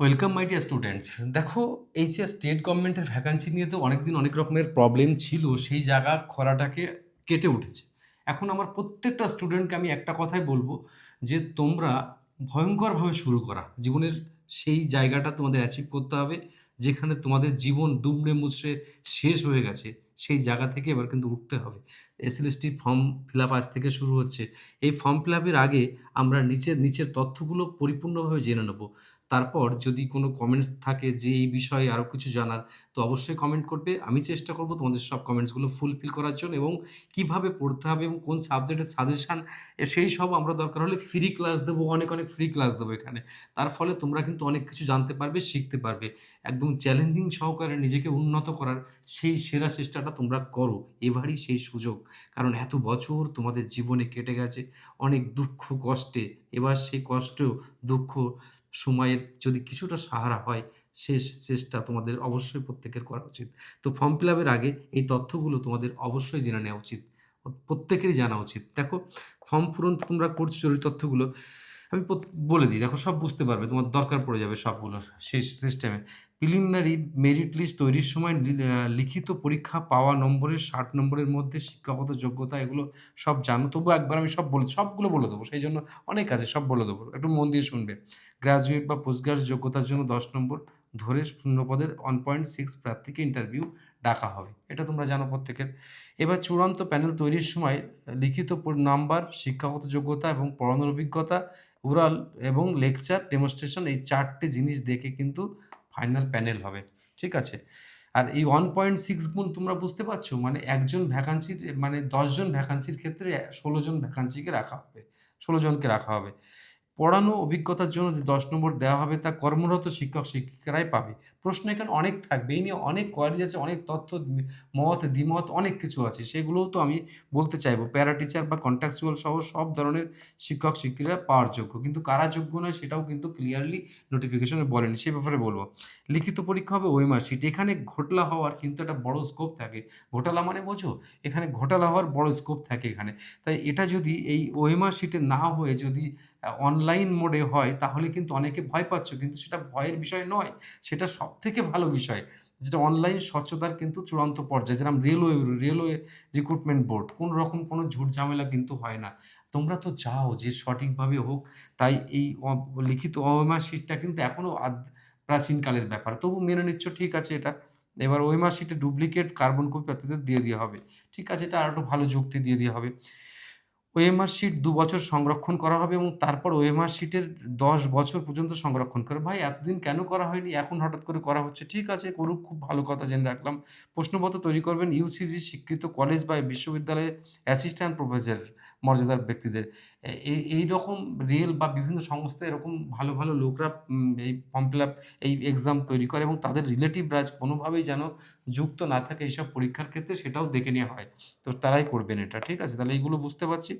Welcome my dear students দেখো এই যে স্টেট গভর্নমেন্টের ভ্যাকান্সি নিয়ে তো অনেকদিন অনেক রকমের প্রবলেম ছিল, সেই জায়গা খরাটাকে কেটে উঠেছে। এখন আমার প্রত্যেকটা স্টুডেন্টকে আমি একটা কথাই বলব যে, তোমরা ভয়ঙ্করভাবে শুরু করা। জীবনের সেই জায়গাটা তোমাদের অ্যাচিভ করতে হবে, যেখানে তোমাদের জীবন দুমড়ে মুচড়ে শেষ হয়ে গেছে, সেই জায়গা থেকে এবার কিন্তু উঠতে হবে। এসএলএসটি ফর্ম ফিল আপ আজ থেকে শুরু হচ্ছে। এই ফর্ম ফিল আপের আগে আমরা নিচের নিচের তথ্যগুলো পরিপূর্ণভাবে জেনে নেব। তারপর যদি কোনো কমেন্টস থাকে যে এই বিষয়ে আরও কিছু জানার, তো অবশ্যই কমেন্ট করবে। আমি চেষ্টা করব তোমাদের সব কমেন্টসগুলো ফুলফিল করার জন্য এবং কীভাবে পড়তে হবে এবং কোন সাবজেক্টের সাজেশান সেই সব আমরা দরকার হলে ফ্রি ক্লাস দেবো, অনেক অনেক ফ্রি ক্লাস দেবো এখানে। তার ফলে তোমরা কিন্তু অনেক কিছু জানতে পারবে, শিখতে পারবে। একদম চ্যালেঞ্জিং সহকারে নিজেকে উন্নত করার সেই সেরা চেষ্টাটা তোমরা করো। এবারই সেই সুযোগ। কারণ এত বছর তোমাদের জীবনে কেটে গেছে, অনেক দুঃখ, কষ্টে। এবার সেই কষ্ট, দুঃখ সময়ের যদি কিছুটা সাহারা হয়, শেষ চেষ্টা তোমাদের অবশ্যই প্রত্যেকের করা উচিত। তো ফর্ম ফিল আপের আগে এই তথ্যগুলো তোমাদের অবশ্যই জেনে নেওয়া উচিত। প্রত্যেকেরই জানা উচিত। দেখো ফর্ম পূরণ তোমরা করছ জরুরি তথ্যগুলো। আমি বলে দিই, দেখো সব বুঝতে পারবে, তোমার দরকার পড়ে যাবে সবগুলো সেই সিস্টেমে প্রিলিমিনারি মেরিট লিস্ট তৈরির সময় লিখিত পরীক্ষা পাওয়া নম্বরের ষাট নম্বরের মধ্যে শিক্ষাগত যোগ্যতা, এগুলো সব জানো। তবু একবার আমি সব বলে, সবগুলো বলে দেবো, সেই জন্য অনেক আছে, সব বলে দেবো। একটু মন দিয়ে শুনবে। গ্রাজুয়েট বা পোস্ট গ্রাজুয়েট যোগ্যতার জন্য দশ নম্বর ধরে শূন্যপদের ওয়ান পয়েন্ট সিক্স প্রার্থীকে ইন্টারভিউ ডাকা হবে। এটা তোমরা জানো প্রত্যেকের। এবার চূড়ান্ত প্যানেল তৈরির সময় লিখিত নাম্বার শিক্ষাগত যোগ্যতা এবং পড়ানোর অভিজ্ঞতা ওরাল এবং লেকচার ডেমনস্ট্রেশন এই চারটে জিনিস দেখে কিন্তু ফাইনাল প্যানেল হবে, ঠিক আছে? আর এই ওয়ান পয়েন্ট সিক্স গুণ তোমরা বুঝতে পারছ? মানে একজন ভ্যাকান্সির মানে দশজন ভ্যাকান্সির ক্ষেত্রে ষোলো জন ভ্যাকান্সিকে রাখা হবে, ষোলো জনকে রাখা হবে। পড়ানো অভিজ্ঞতার জন্য যে দশ নম্বর দেওয়া হবে, তা কর্মরত শিক্ষক, শিক্ষিকারাই পাবে। প্রশ্ন এখানে অনেক থাকবে। এই নিয়ে অনেক কোয়ারি আছে, অনেক তথ্য, মত, দ্বিমত, অনেক কিছু আছে। সেগুলোও তো আমি বলতে চাইব। প্যারা টিচার বা কন্ট্যাকচুয়াল সহ সব ধরনের শিক্ষক শিক্ষিকা পাওয়ার যোগ্য। কিন্তু কারা যোগ্য নয় সেটাও কিন্তু ক্লিয়ারলি নোটিফিকেশনে বলেনি। সে ব্যাপারে বলব। লিখিত পরীক্ষা হবে ওই মার্কশিট এখানে ঘোটলা হওয়ার কিন্তু একটা বড় স্কোপ থাকে। ঘোটালা মানে বোঝো? এখানে ঘোটালা হওয়ার বড় স্কোপ থাকে এখানে। তাই এটা যদি এই ওয়েমার শিটে না হয়ে যদি অনলাইন মোডে হয়, তাহলে কিন্তু অনেকে ভয় পাচ্ছ। কিন্তু সেটা ভয়ের বিষয় নয়, সেটা সব থেকে ভালো বিষয়। যেটা অনলাইন স্বচ্ছতার কিন্তু চূড়ান্ত পর্যায়ে, যেরকম রেলওয়ে রেলওয়ে রিক্রুটমেন্ট বোর্ড কোনো রকম কোনো ঝুট ঝামেলা কিন্তু হয় না। তোমরা তো চাও যে সঠিকভাবে হোক, তাই এই লিখিত ওয়েমার শিটটা কিন্তু এখনও আদ প্রাচীনকালের ব্যাপার। তবু মেনে নিচ্ছ, ঠিক আছে এটা। এবার ওয়েমার শিটে ডুপ্লিকেট কার্বন কপি প্রার্থীদের দিয়ে দেওয়া হবে। ঠিক আছে, এটা আর একটু ভালো যুক্তি দিয়ে দেওয়া হবে। ওএমআর শিট দু বছর সংরক্ষণ করা হবে এবং তারপর ওএমআর শিটের দশ বছর পর্যন্ত সংরক্ষণ করে ভাই, এতদিন কেন করা হয়নি? এখন হঠাৎ করে করা হচ্ছে। ঠিক আছে, করুক, খুব ভালো কথা জেনে রাখলাম। প্রশ্নপত্র তৈরি করবেন ইউসিজি স্বীকৃত কলেজ বা বিশ্ববিদ্যালয়ের অ্যাসিস্ট্যান্ট প্রফেসর মর্যাদার ব্যক্তিদের। এই এই রকম রিয়েল বা বিভিন্ন সংস্থা এরকম ভালো ভালো লোকরা এই ফর্ম ফিল আপ, এই এক্সাম তৈরি করে এবং তাদের রিলেটিভ রাজ কোনোভাবেই যেন যুক্ত না থাকে এইসব পরীক্ষার ক্ষেত্রে সেটাও দেখে নেওয়া হয়। তো তারাই করবেন এটা, ঠিক আছে? তাহলে এইগুলো বুঝতে পারছি।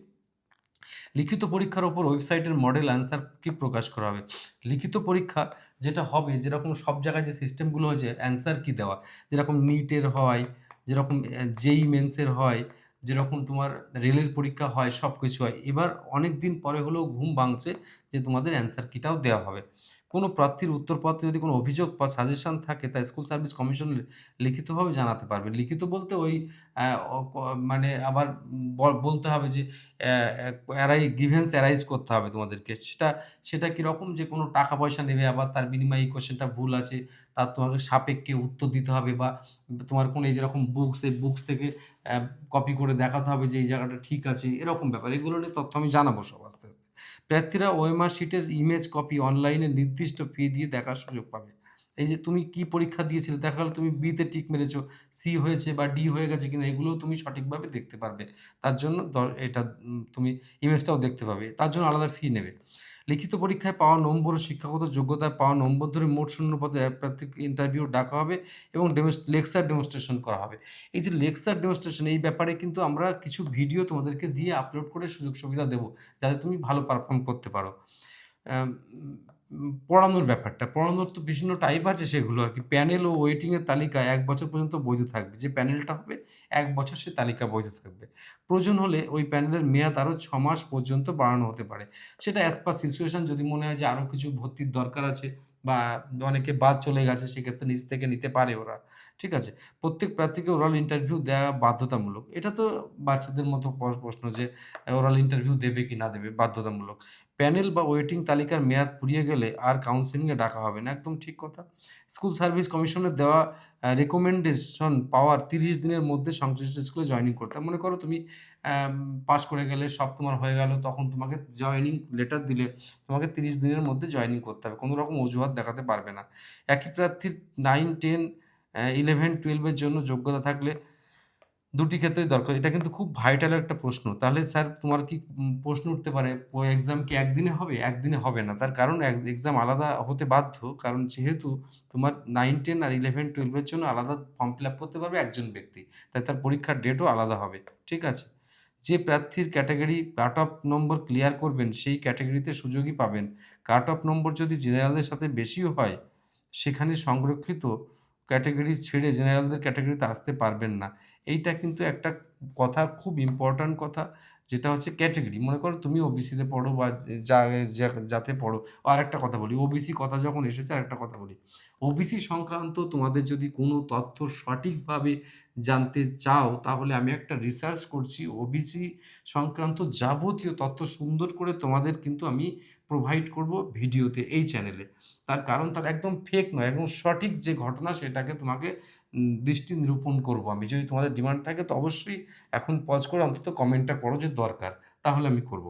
লিখিত পরীক্ষার ওপর ওয়েবসাইটের মডেল অ্যান্সার কি প্রকাশ করা হবে? লিখিত পরীক্ষা যেটা হবে, যেরকম সব জায়গায় যে সিস্টেমগুলো হয়েছে অ্যান্সার কি দেওয়া? যেরকম নিটের হয়, যেরকম জেই মেন্সের হয় যেরকম তোমার রেলের পরীক্ষা হয় সব কিছু হয়। এবার অনেক দিন পরে হলেও ঘুম ভাঙছে যে তোমাদের অ্যান্সার কিটাও দেওয়া হবে। কোনো প্রার্থীর উত্তরপত্রে যদি কোনো অভিযোগ বা সাজেশন থাকে, তা স্কুল সার্ভিস কমিশন লিখিতভাবে জানাতে পারবে। লিখিত বলতে ওই মানে আবার বলতে হবে যে অ্যারাই গ্রিভেন্স অ্যারাইজ করতে হবে তোমাদেরকে। সেটা সেটা কীরকম যে কোনো টাকা পয়সা নেবে, আবার তার বিনিময়ে এই কোশ্চেনটা ভুল আছে, তার তোমাকে সাপেক্ষে উত্তর দিতে হবে বা তোমার কোনো এই যেরকম বুকস এই বুকস থেকে কপি করে দেখাতে হবে যে এই জায়গাটা ঠিক আছে, এরকম ব্যাপার। এগুলো নিয়ে তথ্য আমি জানাব সব আস্তে আস্তে। প্রার্থীরা ওএমআর শিটের ইমেজ কপি অনলাইনে নির্দিষ্ট ফি দিয়ে দেখার সুযোগ পাবে। এই যে তুমি কি পরীক্ষা দিয়েছিলে? দেখা গেলো তুমি বিতে টিক মেরেছো। সি হয়েছে বা ডি হয়ে গেছে কিনা, এগুলোও তুমি সঠিকভাবে দেখতে পারবে। তার জন্য এটা তুমি ইমেজটাও দেখতে পাবে। তার জন্য আলাদা ফি নেবে। লিখিত পরীক্ষায় পাওয়া নম্বর ও শিক্ষাগত যোগ্যতায় পাওয়া নম্বর ধরে মোট শূন্য পদে এক প্রার্থীকে ইন্টারভিউ ডাকা হবে এবং লেকচার ডেমনস্ট্রেশন করা হবে। এই যে লেকচার ডেমনস্ট্রেশন এই ব্যাপারে কিন্তু আমরা কিছু ভিডিও তোমাদেরকে দিয়ে আপলোড করে সুযোগ সুবিধা দেবো, যাতে তুমি ভালো পারফর্ম করতে পারো। পড়ানোর ব্যাপারটা। পড়ানোর তো বিভিন্ন টাইপ আছে সেগুলো আর কি প্যানেল ও ওয়েটিংয়ের তালিকা ১ বছর পর্যন্ত বৈধ থাকবে। যে প্যানেলটা হবে, এক বছর সে তালিকা বৈধ থাকবে। প্রয়োজন হলে ওই প্যানেলের মেয়াদ আরও ছ মাস পর্যন্ত বাড়ানো হতে পারে। সেটা অ্যাজ পার সিচুয়েশন যদি মনে হয় যে আরও কিছু ভর্তির দরকার আছে বা অনেকে বাদ চলে গেছে, সেক্ষেত্রে নিজ থেকে নিতে পারে ওরা। ঠিক আছে? প্রত্যেক প্রার্থীকে ওরাল ইন্টারভিউ দেওয়া বাধ্যতামূলক। এটা তো বাচ্চাদের মতো প্রশ্ন যে ওরাল ইন্টারভিউ দেবে কি না দেবে বাধ্যতামূলক। প্যানেল বা ওয়েটিং তালিকার মেয়াদ ফুরিয়ে গেলে আর কাউন্সেলিং এ ডাকা হবে না। একদম ঠিক কথা। স্কুল সার্ভিস কমিশনের দেওয়া রেকমেন্ডেশন পাওয়ার ৩০ দিনের মধ্যে সংশ্লিষ্ট স্কুলে জয়েনিং করতে। মনে করো তুমি পাস করে গেলে সব তোমার হয়ে গেল, তখন তোমাকে জয়েনিং লেটার দিলে তোমাকে ৩০ দিনের মধ্যে জয়েনিং করতে হবে। কোনো রকম অজুহাত দেখাতে পারবে না। একই প্রার্থীর নাইন টেন ইলেভেন টুয়েলভের জন্য যোগ্যতা থাকলে দুটি ক্ষেত্রেই দরকার। এটা কিন্তু খুব ভাইটাল একটা প্রশ্ন। তাহলে স্যার তোমার কি প্রশ্ন উঠতে পারে ও এক্সাম কি একদিনে হবে? একদিনে হবে না। তার কারণ এক্সাম আলাদা হতে বাধ্য। কারণ যেহেতু তোমার 9, 10 আর 11, 12 এর জন্য আলাদা ফর্ম ফিল আপ করতে পারবে একজন ব্যক্তি। তাই তার পরীক্ষার ডেটও আলাদা হবে। ঠিক আছে? যে প্রার্থীর category cut off number clear করবেন সেই ক্যাটাগরিতে সুযোগই পাবেন। কাট অফ নম্বর যদি জেনারেলদের সাথে বেশিও হয়, সেখানে সংরক্ষিত ক্যাটেগরি ছেড়ে জেনারেলদের ক্যাটাগরিতে আসতে পারবেন না। এইটা কিন্তু একটা কথা খুব ইম্পর্ট্যান্ট কথা যেটা হচ্ছে ক্যাটেগরি। মনে করো তুমি ওবিসিতে পড়ো বা যা যাতে পড়ো। আরেকটা কথা বলি, ওবিসি কথা যখন এসেছে আরেকটা কথা বলি। ওবিসি সংক্রান্ত তোমাদের যদি কোনো তথ্য সঠিকভাবে জানতে চাও তাহলে আমি একটা রিসার্চ করছি। ওবিসি সংক্রান্ত যাবতীয় তথ্য সুন্দর করে তোমাদের কিন্তু আমি প্রোভাইড করব ভিডিওতে এই চ্যানেলে। তার কারণ তার একদম ফেক নয়, একদম সঠিক যে ঘটনা সেটাকে তোমাকে দৃষ্টি নিরূপণ করব আমি। যদি তোমাদের ডিমান্ড থাকে, তো অবশ্যই এখন পজ করে অন্তত কমেন্টটা করো যে দরকার। তাহলে আমি করব।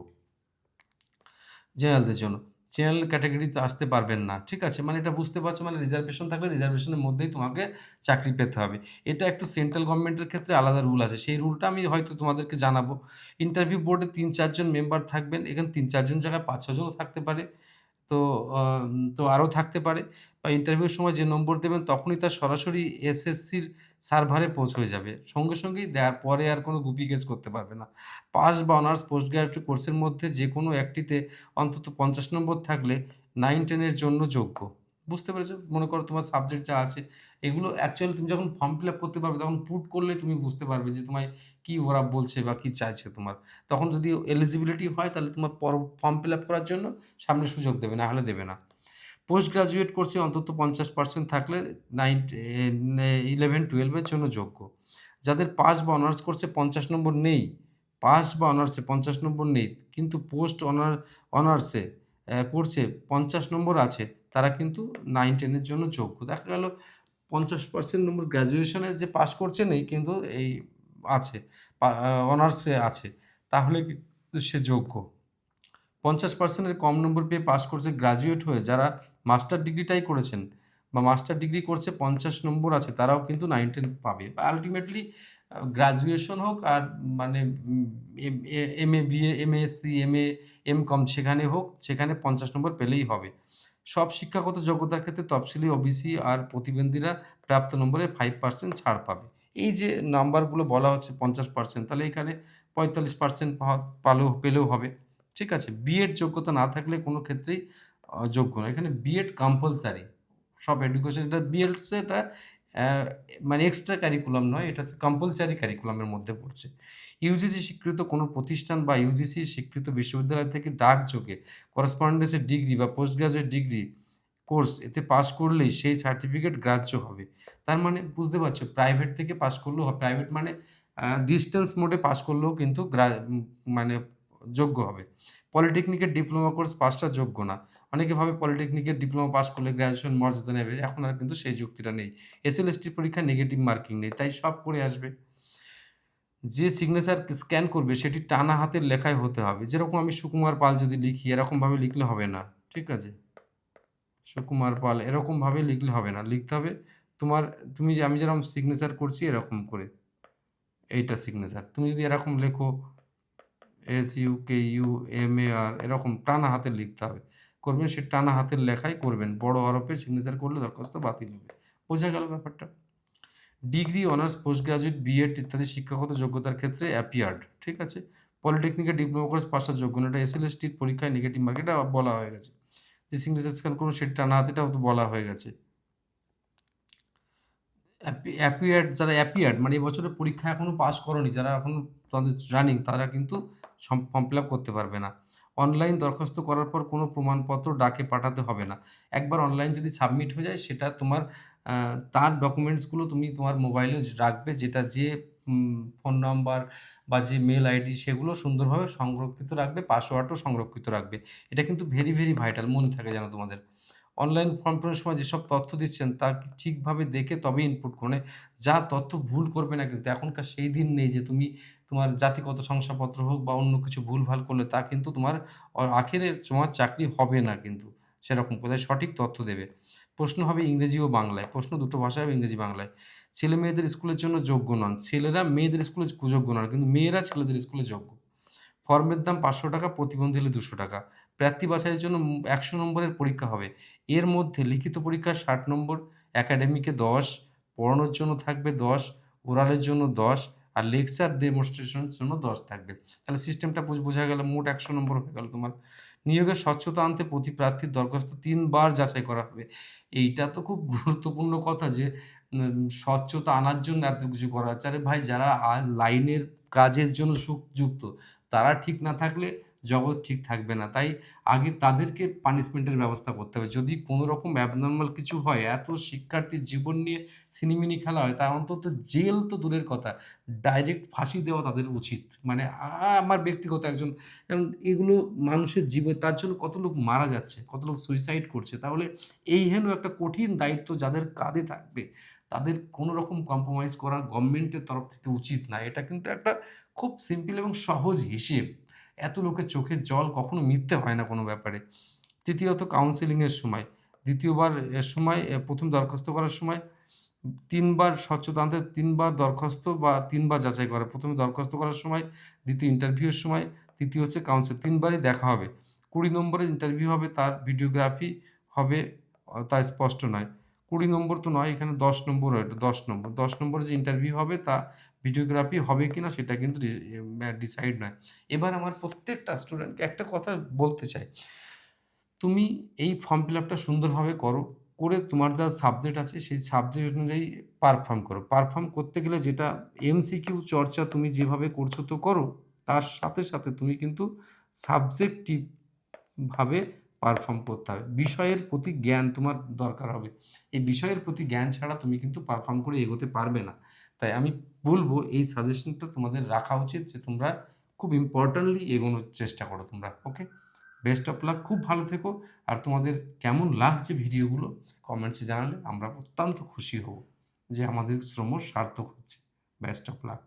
জেনারেলদের জন্য। জেনারেল ক্যাটাগরিতে আসতে পারবেন না। ঠিক আছে? মানে এটা বুঝতে পারছ মানে রিজার্ভেশন থাকলে রিজার্ভেশনের মধ্যেই তোমাকে চাকরি পেতে হবে। এটা একটু সেন্ট্রাল গভর্নমেন্টের ক্ষেত্রে আলাদা রুল আছে। সেই রুলটা আমি হয়তো তোমাদেরকে জানাব। ইন্টারভিউ বোর্ডে তিন চারজন মেম্বার থাকবেন। এখানে তিন চারজন জায়গায় পাঁচ ছজনও থাকতে পারে। তো তো আরও থাকতে পারে বা ইন্টারভিউর সময় যে নম্বর দেবেন তখনই তার সরাসরি এসএসসির সার্ভারে পৌঁছে যাবে। সঙ্গে সঙ্গেই দেওয়ার পরে আর কোনো গুপি গেস করতে পারবে না। পাস বা অনার্স পোস্ট গ্রাজুয়েট কোর্সের মধ্যে যে কোনো একটিতে অন্তত ৫০ নম্বর থাকলে নাইন টেনের জন্য যোগ্য। বুঝতে পেরেছ? মনে করো তোমার সাবজেক্ট যা আছে এগুলো অ্যাকচুয়ালি তুমি যখন ফর্ম ফিল আপ করতে পারবে তখন পুট করলে তুমি বুঝতে পারবে যে তোমায় কি ওরা বলছে বা কি চাইছে তোমার। তখন যদি এলিজিবিলিটি হয় তাহলে তোমার পর ফর্ম ফিল আপ করার জন্য সামনে সুযোগ দেবে, না হলে দেবে না। পোস্ট গ্রাজুয়েট কোর্সে অন্তত ৫০% থাকলে নাইন ইলেভেন টুয়েলভের জন্য যোগ্য। যাদের পাস বা অনার্স কোর্সে ৫০ নম্বর নেই, পাস বা অনার্সে ৫০ নম্বর নেই কিন্তু পোস্ট অনার অনার্সে কোর্সে ৫০ নম্বর আছে তারা কিন্তু নাইন টেনের জন্য যোগ্য। দেখা গেল ৫০% নম্বর গ্র্যাজুয়েশনের যে পাস করছে নেই কিন্তু এই আছে অনার্সে আছে। তাহলে সে যোগ্য। পঞ্চাশ পার্সেন্টের কম নম্বর পেয়ে পাস করছে গ্রাজুয়েট হয়ে যারা মাস্টার ডিগ্রিটাই করেছেন বা মাস্টার ডিগ্রি করছে পঞ্চাশ নম্বর আছে তারাও কিন্তু 9, 10 পাবে। বা আলটিমেটলি গ্রাজুয়েশন হোক আর মানে M A MA, M A M com সেখানে হোক সেখানে ৫০ নম্বর পেলেই হবে। সব শিক্ষাগত যোগ্যতার ক্ষেত্রে তফসিলি ওবিসি আর প্রতিবন্ধীরা প্রাপ্ত নম্বরে ফাইভ পার্সেন্ট ছাড় পাবে। এই যে নাম্বারগুলো বলা হচ্ছে ৫০% তাহলে এখানে ৪৫% পা পালেও পেলেও হবে। ঠিক আছে? বিএড যোগ্যতা না থাকলে কোনো ক্ষেত্রেই যোগ্য না। এখানে বিএড কম্পালসারি। সব এডুকেশন এটা বিএড এটা মানে এক্সট্রা কারিকুলাম নয়, এটা হচ্ছে কম্পালসারি কারিকুলামের মধ্যে পড়ছে। ইউজিসি স্বীকৃত কোনো প্রতিষ্ঠান বা ইউজিসি স্বীকৃত বিশ্ববিদ্যালয় থেকে ডাকযোগে করেসপন্ডেন্স এর ডিগ্রি বা পোস্ট গ্র্যাজুয়েট ডিগ্রি কোর্স এতে পাস করলেই সেই সার্টিফিকেট গ্রাহ্য হবে। তার মানে বুঝতে পারছ প্রাইভেট থেকে পাস করলেও। প্রাইভেট মানে আ ডিসট্যান্স মোডে পাস করলেও কিন্তু মানে যোগ্য হবে। পলিটেকনিকের ডিপ্লোমা কোর্স পাসটা যোগ্য না। অনেকে ভাবে পলিটেকনিকের ডিপ্লোমা পাস করলে গ্র্যাজুয়েশন মর্যাদা নেবে। এখন আর কিন্তু সেই যুক্তিটা নেই। এসএলএসটি পরীক্ষা নেগেটিভ মার্কিং নেই। তাই সব করে আসবে। যে সিগনেচার স্ক্যান করবে, সেটি টানা হাতের লেখায় হতে হবে। যেরকম আমি সুকুমার পাল যদি লিখি, এরকমভাবে লিখলে হবে না। ঠিক আছে? সুকুমার পাল, এরকমভাবে লিখলে হবে না। লিখতে হবে, তোমার, তুমি আমি যেরকম সিগনেচার করছি, এরকম করে। এইটা সিগনেচার। তুমি যদি এরকম লেখো এস-ইউ-কে-ইউ-এম-এ-আর এরকম টানা হাতে লিখতে হবে। করবেন সে টানা হাতের লেখাই করবেন। বড় হরফে সিগনেচার করলে দরখাস্ত বাতিল হবে। বোঝা গেল ব্যাপারটা? Degree, honours, post graduate, BEd ইত্যাদি শিক্ষাগত যোগ্যতার ক্ষেত্রে অ্যাপিয়ার্ড। ঠিক আছে? পলিটেকনিকে ডিপ্লোমা কোর্স পাসটা যোগ্য না। এটা এসএলএসটির পরীক্ষায় নেগেটিভ মার্ক এটা বলা হয়ে গেছে। যে সিগনেচার স্ক্যান করুন সেটা টানা হাতেটাও তো বলা হয়ে গেছে অ্যাপিয়ার্ড যারা অ্যাপিয়ার্ড মানে এবছরের পরীক্ষা এখনও পাস করনি যারা এখন তাদের রানিং তারা কিন্তু ফর্ম ফিল আপ করতে পারবে না অনলাইন দরখাস্ত করার পর কোনো প্রমাণপত্র ডাকে পাঠাতে হবে না। একবার অনলাইন যদি সাবমিট হয়ে যায়, সেটা তোমার তার ডকুমেন্টসগুলো তুমি তোমার মোবাইলে রাখবে, যেটা যে ফোন নাম্বার বা যে মেল আইডি সেগুলো সুন্দরভাবে সংরক্ষিত রাখবে পাসওয়ার্ডও সংরক্ষিত রাখবে। এটা কিন্তু ভেরি ভেরি ভাইটাল মনে থাকে যেন তোমাদের। অনলাইন ফর্ম পূরণের সময় যেসব তথ্য দিচ্ছেন, তা ঠিকভাবে দেখে তবে ইনপুট করে যা তথ্য ভুল করবে না কিন্তু, এখনকার সেই দিন নেই যে তুমি তোমার জাতিগত শংসাপত্র হোক বা অন্য কিছু ভুলভাল করলে তা কিন্তু তোমার অ- আখেরে তোমার চাকরি হবে না কিন্তু সেরকম কোথায় সঠিক তথ্য দেবে। প্রশ্ন হবে ইংরেজি ও বাংলায়। প্রশ্ন দুটো ভাষায় হবে ইংরেজি বাংলায়। ছেলে মেয়েদের স্কুলের জন্য যোগ্য নন। ছেলেরা মেয়েদের স্কুলে যোগ্য নন কিন্তু মেয়েরা ছেলেদের স্কুলে যোগ্য। ফর্মের দাম পাঁচশো টাকা, প্রতিবন্ধী হলে দুশো টাকা। প্রার্থী বাছাইয়ের জন্য একশো নম্বরের পরীক্ষা হবে। এর মধ্যে লিখিত পরীক্ষা ষাট নম্বর একাডেমিকে দশ, পড়ানোর জন্য থাকবে দশ ওরালের জন্য দশ আর লেকচার ডেমনস্ট্রেশনের জন্য দশ থাকবে। তাহলে সিস্টেমটা বোঝা গেল, মোট একশো নম্বর হয়ে গেল তোমার। নিয়োগের স্বচ্ছতা আনতে প্রতি প্রার্থীর দরখাস্ত তিনবার যাচাই করা হবে। এইটা তো খুব গুরুত্বপূর্ণ কথা যে স্বচ্ছতা আনার জন্য এত কিছু করা হচ্ছে। আরে ভাই, যারা লাইনের কাজের জন্য যুক্ত, তারা ঠিক না থাকলে জগৎ ঠিক থাকবে না। তাই আগে তাদেরকে পানিশমেন্টের ব্যবস্থা করতে হবে। যদি কোনো রকম অ্যাবনর্মাল কিছু হয়, এত শিক্ষার্থীর জীবন নিয়ে সিনিমিনি খেলা হয় তা অন্তত জেল তো দূরের কথা। ডাইরেক্ট ফাঁসি দেওয়া তাদের উচিত। মানে আমার ব্যক্তিগত একজন, কারণ এগুলো মানুষের জীবন, তার জন্য কত লোক মারা যাচ্ছে, কত লোক সুইসাইড করছে। তাহলে এই হেন একটা কঠিন দায়িত্ব যাদের কাঁধে থাকবে, তাদের কোনো রকম কম্প্রোমাইজ করা গভর্নমেন্টের তরফ থেকে উচিত না। এটা কিন্তু একটা খুব সিম্পল এবং সহজ হিসেব। এত লোকের চোখের জল কখনো মিথ্যে হয় না কোনো ব্যাপারে। তৃতীয়ত কাউন্সেলিংয়ের সময়। দ্বিতীয়বার এর সময় প্রথম দরখাস্ত করার সময়, তিনবার স্বচ্ছতা আনতে তিনবার দরখাস্ত বা তিনবার যাচাই করে। প্রথমে দরখাস্ত করার সময়, দ্বিতীয় ইন্টারভিউয়ের সময়, তৃতীয় হচ্ছে কাউন্সিল তিনবারই দেখা হবে। কুড়ি নম্বরের ইন্টারভিউ হবে, তার ভিডিওগ্রাফি হবে, তা স্পষ্ট নয়। কুড়ি নম্বর তো নয়, এখানে দশ নম্বর এটা দশ নম্বর। দশ নম্বর যে ইন্টারভিউ হবে তা ভিডিওগ্রাফি হবে কি না সেটা কিন্তু ডিসাইড নয়। এবার আমার প্রত্যেকটা স্টুডেন্টকে একটা কথা বলতে চাই। তুমি এই ফর্ম ফিল আপটা সুন্দরভাবে করো, করে তোমার যা সাবজেক্ট আছে সেই সাবজেক্ট অনুযায়ী পারফর্ম করো। পারফর্ম করতে গেলে যেটা এমসিকিউ চর্চা তুমি যেভাবে করছ তো করো, তার সাথে সাথে তুমি কিন্তু সাবজেক্টিভ ভাবে পারফর্ম করতে হবে। বিষয়ের প্রতি জ্ঞান তোমার দরকার হবে। এই বিষয়ের প্রতি জ্ঞান ছাড়া তুমি কিন্তু পারফর্ম করে এগোতে পারবে না। তাই আমি বলব, এই সাজেশনটা তোমাদের রাখা উচিত যে তোমরা খুব ইম্পর্ট্যান্টলি এগোনোর চেষ্টা করো তোমরা ওকে বেস্ট অফ লাক খুব ভালো থেকো। আর তোমাদের কেমন লাগছে ভিডিওগুলো কমেন্টসে জানালে আমরা অত্যন্ত খুশি হব যে আমাদের শ্রম সার্থক হচ্ছে। Best of luck